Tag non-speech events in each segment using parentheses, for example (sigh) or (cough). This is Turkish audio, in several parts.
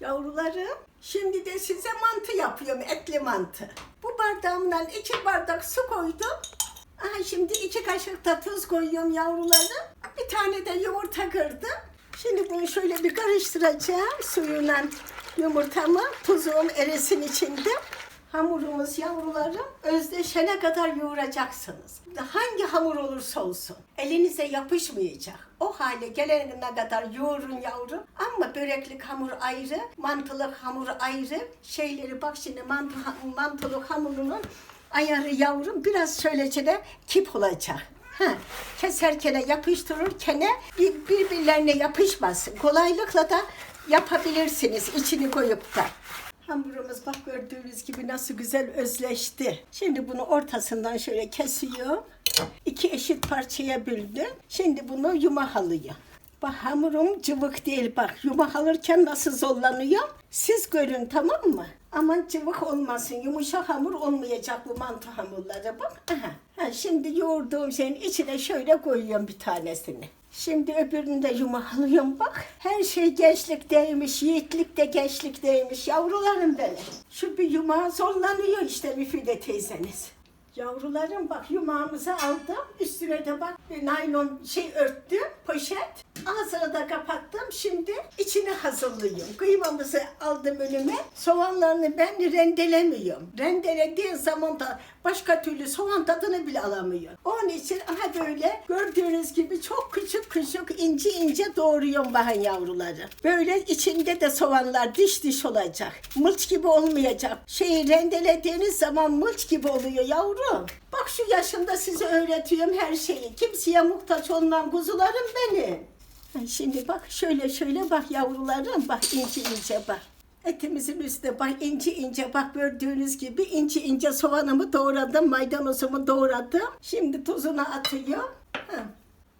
Yavrularım, şimdi de size mantı yapıyorum, etli mantı. Bu bardağımdan iki bardak su koydum. Aha şimdi iki kaşık da tuz koyuyorum yavrularım. Bir tane de yumurta kırdım. Şimdi bunu şöyle bir karıştıracağım suyuyla yumurtamı. Tuzum erisin içinde. Hamurumuz yavrularım özdeşene kadar yoğuracaksınız. Hangi hamur olursa olsun elinize yapışmayacak. O hale gelene kadar yoğurun yavrum. Ama böreklik hamur ayrı, mantılık hamur ayrı. Şeyleri bak şimdi mantı, mantılık hamurunun ayarı yavrum biraz şöylece kip olacak. Ha, keserken yapıştırırken bir, birbirlerine yapışmasın. Kolaylıkla da yapabilirsiniz içini koyup da. Hamurumuz bak gördüğünüz gibi nasıl güzel özleşti. Şimdi bunu ortasından şöyle kesiyorum. İki eşit parçaya böldüm. Şimdi bunu yumahalıyor. Bak hamurum cıvık değil bak. Yumahalırken nasıl zorlanıyor. Siz görün tamam mı? Aman cıvık olmasın. Yumuşak hamur olmayacak bu mantı hamurları bak. Aha. Ha, şimdi yoğurduğum şeyin içine şöyle koyuyorum bir tanesini. Şimdi öbürünü de yumalıyorum bak. Her şey gençlikteymiş, yiğitlik de gençlikteymiş. Yavrularım benim. Şu bir yumağa zorlanıyor işte Müfide teyzeniz. Yavrularım bak yumağımızı aldım. Üstüne de bak naylon şey örttüm, poşet. Ağzını da kapattım. Şimdi içini hazırlıyorum. Kıymamızı aldım önüme. Soğanlarını ben rendelemiyorum. Rendelediğin zaman da başka türlü soğan tadını bile alamıyor. Onun için aha böyle gördüğünüz gibi çok küçük küçük ince ince doğruyorum bakın yavruları. Böyle içinde de soğanlar diş diş olacak. Mılç gibi olmayacak. Şeyi rendelediğiniz zaman mılç gibi oluyor yavrum. Bak şu yaşımda size öğretiyorum her şeyi. Kimseye muhtaç olmam kuzularım benim. Şimdi bak şöyle şöyle bak yavrularım bak ince ince bak. Etimizin üstüne bak ince ince bak gördüğünüz gibi ince ince soğanımı doğradım, maydanozumu doğradım. Şimdi tuzunu atıyorum. Ha,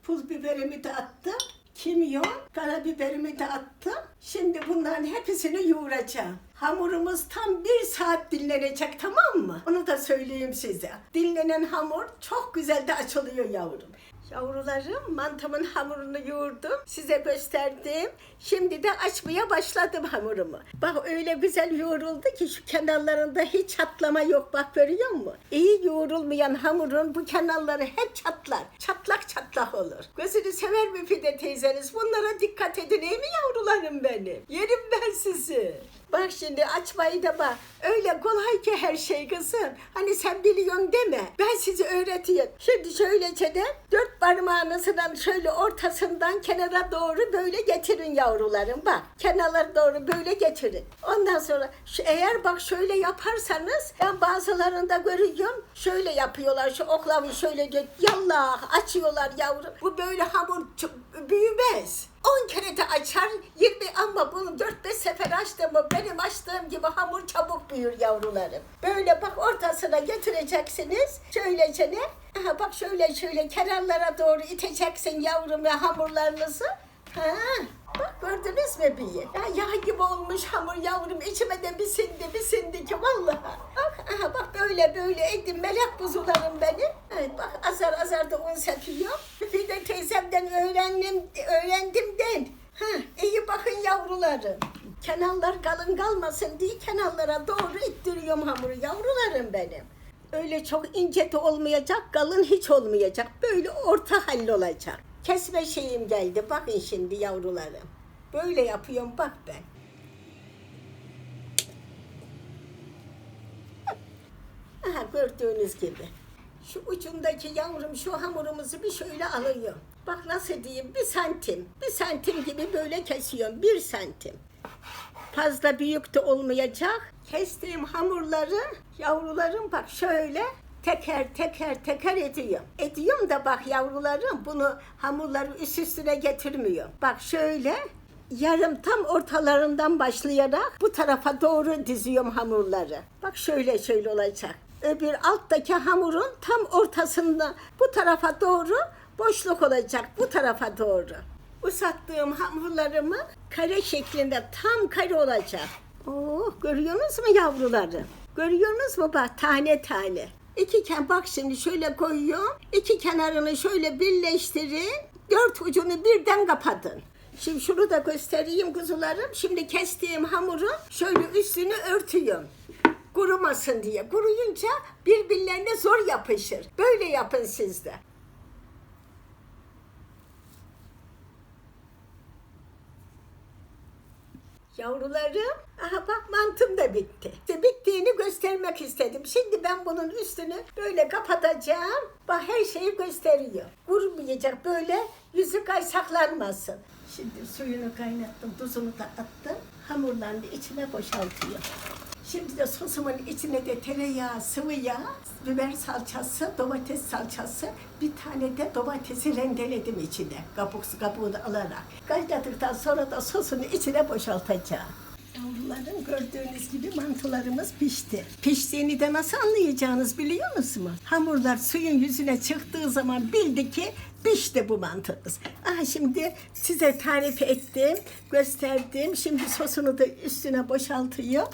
pul biberimi de attım. Kimyon, karabiberimi de attım. Şimdi bunların hepsini yoğuracağım. Hamurumuz tam bir saat dinlenecek tamam mı? Onu da söyleyeyim size. Dinlenen hamur çok güzel de açılıyor yavrum. Yavrularım mantımın hamurunu yoğurdum. Size gösterdim. Şimdi de açmaya başladım hamurumu. Bak öyle güzel yoğruldu ki şu kenarlarında hiç çatlama yok. Bak görüyor musun? İyi yoğrulmayan hamurun bu kenarları hep çatlar. Çatlak çatlak olur. Gözünü sever mi Fide teyzeniz? Bunlara dikkat edin iyi mi yavrularım benim? Yerim ben sizi. Bak şimdi açmayı da bak. Öyle kolay ki her şey kızım. Hani sen biliyorsun deme. Ben size öğreteyim. Şimdi şöylece de dört parmağınızdan şöyle ortasından kenara doğru böyle getirin yavrularım. Bak kenarlara doğru böyle getirin. Ondan sonra şu, eğer bak şöyle yaparsanız ben bazılarında görüyorum. Şöyle yapıyorlar şu oklavayı şöyle yallah açıyorlar yavrum. Bu böyle hamur çok büyümez. 10 kere de açar 20 ama bunu 4-5 sefer açtım mı benim açtığım gibi hamur çabuk büyür yavrularım. Böyle bak ortasına getireceksiniz. Şöylece ne? Aha bak şöyle şöyle kenarlara doğru iteceksin yavrum ya hamurlarınızı. Ha, bak gördünüz mü bir? Ya yağ gibi olmuş hamur yavrum içime de bir sindi bir sindi ki vallahi. Bak aha bak böyle böyle edim melek buzularım benim. Evet bak azar azar da un sepiyor. De teyzemden öğrendim öğrendim den. Ha, iyi bakın yavrularım. Kenarlar kalın kalmasın diye kenarlara doğru ittiriyorum hamuru yavrularım benim. Öyle çok ince de olmayacak, kalın hiç olmayacak. Böyle orta halli olacak. Kesme şeyim geldi. Bakın şimdi yavrularım. Böyle yapıyorum bak ben. (laughs) Aha gördüğünüz gibi. Şu ucundaki yavrum şu hamurumuzu bir şöyle alıyorum. Bak nasıl diyeyim bir santim. Bir santim gibi böyle kesiyorum. Bir santim. Fazla büyük de olmayacak. Kestiğim hamurları yavrularım bak şöyle teker teker teker ediyorum. Ediyorum da bak yavrularım bunu hamurları üst üstüne getirmiyor. Bak şöyle yarım tam ortalarından başlayarak bu tarafa doğru diziyorum hamurları. Bak şöyle şöyle olacak. Öbür alttaki hamurun tam ortasında bu tarafa doğru boşluk olacak bu tarafa doğru. Uzattığım hamurlarımı kare şeklinde tam kare olacak. Oh, görüyorsunuz mu yavruları? Görüyorsunuz mu bak tane tane. İki ken bak şimdi şöyle koyuyorum. İki kenarını şöyle birleştirin. Dört ucunu birden kapatın. Şimdi şunu da göstereyim kuzularım. Şimdi kestiğim hamuru şöyle üstünü örtüyorum. Kurumasın diye. Kuruyunca birbirlerine zor yapışır. Böyle yapın siz de. Yavrularım, aha bak mantım da bitti. İşte bittiğini göstermek istedim. Şimdi ben bunun üstünü böyle kapatacağım. Bak her şeyi gösteriyor. Vurmayacak böyle yüzü kaysaklanmasın. Şimdi suyunu kaynattım, tuzunu da attım. Hamurlarını içine boşaltıyor. Şimdi de sosumun içine de tereyağı, sıvı yağ, biber salçası, domates salçası, bir tane de domatesi rendeledim içine. Kabuksu kabuğunu alarak. Kaynadıktan sonra da sosunu içine boşaltacağım. Yavrularım gördüğünüz gibi mantılarımız pişti. Piştiğini de nasıl anlayacağınız biliyor musunuz? Hamurlar suyun yüzüne çıktığı zaman bildi ki pişti bu mantımız. Aha şimdi size tarif ettim, gösterdim. Şimdi sosunu da üstüne boşaltıyor.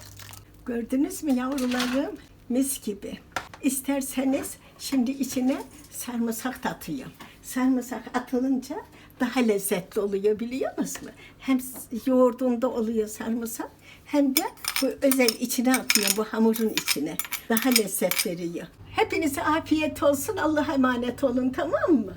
Gördünüz mü yavrularım? Mis gibi. İsterseniz şimdi içine sarımsak da atıyorum. Sarımsak atılınca daha lezzetli oluyor biliyor musunuz? Hem yoğurdunda oluyor sarımsak hem de bu özel içine atıyorum bu hamurun içine. Daha lezzet veriyor. Hepinize afiyet olsun. Allah'a emanet olun tamam mı?